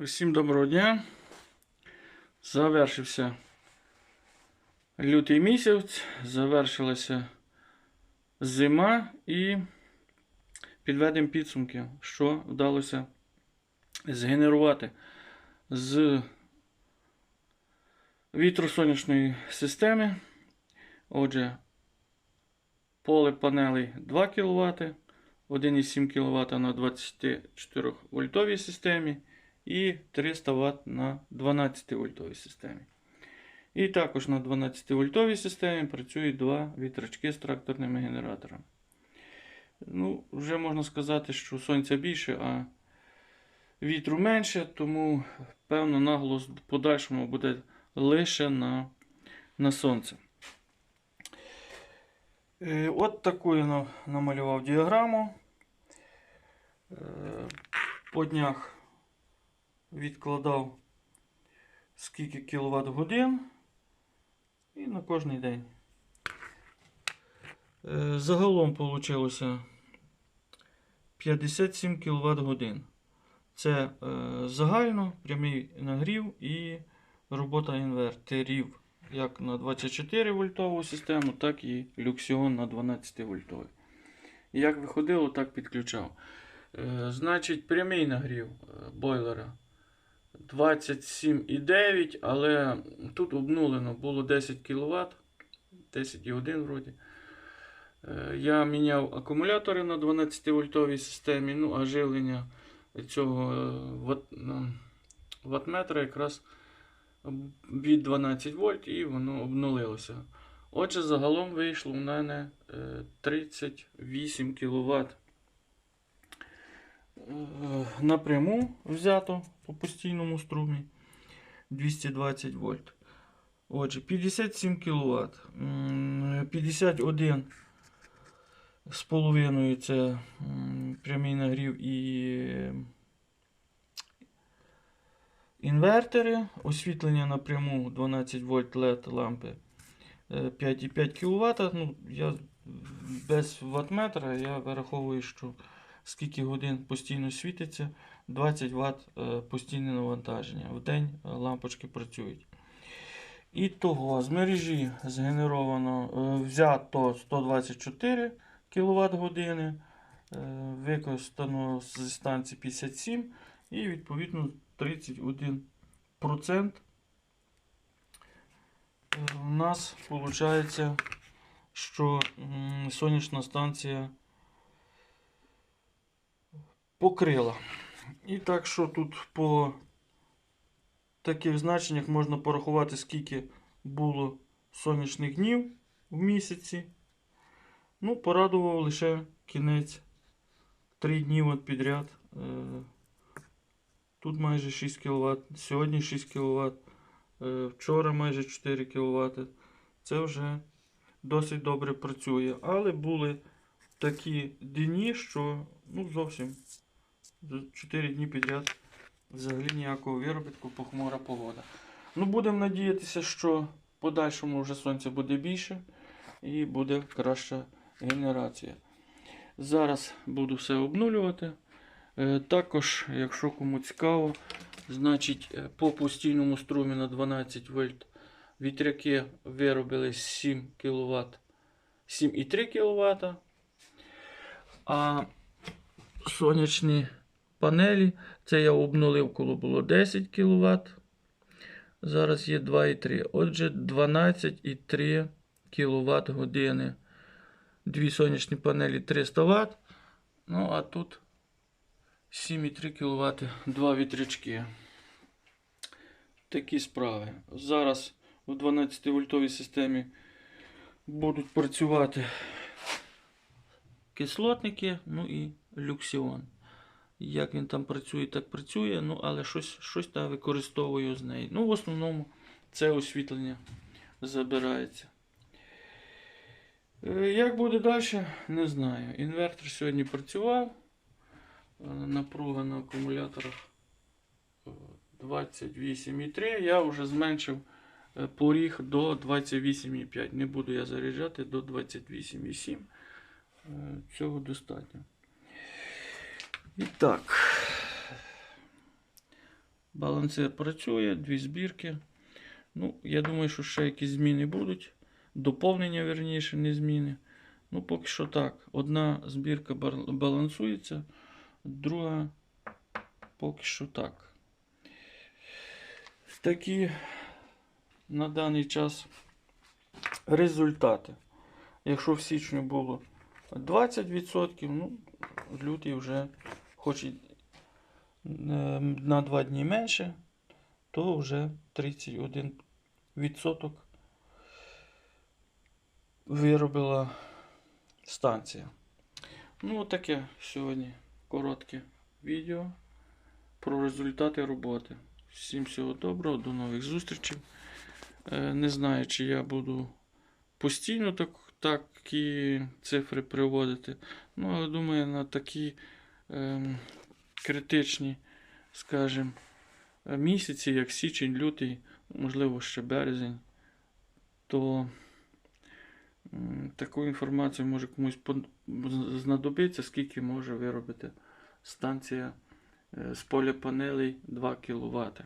Усім доброго дня. Завершився лютий місяць, завершилася зима і підведемо підсумки, що вдалося згенерувати з вітросонячної системи. Отже, поле панелей 2 кВт, 1,7 кВт на 24 вольтовій системі і 300 Вт на 12 вольтовій системі. І також на 12 вольтовій системі працюють два вітрачки з тракторними генераторами. Ну, Вже можна сказати, що сонця більше, а вітру менше, тому певно наголос в подальшому буде лише на, на сонце. Е, От таку я намалював діаграму. Е, По днях відкладав скільки кіловат годин і на кожний день. Е, Загалом вийшло 57 кВт годин. Це е, загально прямий нагрів і робота інвертерів як на 24 вольтову систему, так і люксіон на 12 вольтовий. Як виходило, так підключав. Е, Значить, прямий нагрів бойлера 27,9, але тут обнулено було 10 кВт, 10,1 вроді. Е, Я міняв акумулятори на 12 вольтовій системі, ну а живлення цього е, ват, ну, ваттметра якраз від 12 вольт і воно обнулилося. Отже, загалом вийшло у мене е, 38 кВт напряму взято по постійному струмі 220 вольт. Отже, 57 кВт. 51 з половиною це прямий нагрів і інвертори. Освітлення напряму 12 вольт LED лампи е, 5,5 кВт. Ну, я без ваттметра я вираховую, що скільки годин постійно світиться, 20 Вт е, постійне навантаження. В день е, лампочки працюють. І того з мережі згенеровано е, взято 124 кВт години, використано зі станції 57 і відповідно 31%. Е, У нас виходить, що сонячна станція покрила. І так що тут по таких значеннях можна порахувати, скільки було сонячних днів в місяці. Ну, порадував лише кінець 3 дні от підряд. Е, Тут майже 6 кВт, сьогодні 6 кВт, вчора майже 4 кВт. Це вже досить добре працює. Але були такі дні, що ну, зовсім 4 дні підряд взагалі ніякого виробітку, похмура погода. Ну, будемо надіятися, що в подальшому вже сонця буде більше і буде краща генерація. Зараз буду все обнулювати. Е, Також, якщо кому цікаво, значить е, по постійному струмі на 12 вольт вітряки виробили 7 кВт, 7,3 кВт. А сонячні панелі, це я обнулив, коли було 10 кВт. Зараз є 2,3. Отже, 12,3 кВт години. Дві сонячні панелі 300 Вт. Ну, а тут 7,3 кВт, два вітрячки. Такі справи. Зараз в 12 вольтовій системі будуть працювати кислотники, ну і люксіон. Як він там працює, так працює, ну але щось, щось там використовую з неї. Ну, в основному це освітлення забирається. Е, Як буде далі, не знаю. Інвертор сьогодні працював. Е, Напруга на акумуляторах е, 28,3. Я вже зменшив е, поріг до 28,5. Не буду я заряджати до 28,7. Е, Цього достатньо. І так. Балансир працює, дві збірки. Ну, я думаю, що ще якісь зміни будуть. Доповнення, верніше, не зміни. Ну, поки що так. Одна збірка балансується, друга поки що так. Такі на даний час результати. Якщо в січні було 20%, ну, лютий вже хоч і е, на 2 дні менше, то вже 31% виробила станція. Ну, таке сьогодні коротке відео про результати роботи. Всім всього доброго, до нових зустрічей. Е, Не знаю, чи я буду постійно так, такі цифри приводити. Ну, але думаю, на такі ем, критичні, скажімо, е, місяці, як січень, лютий, можливо, ще березень, то таку інформацію може комусь знадобиться, скільки може виробити станція е, з поліпанелей 2 кВт.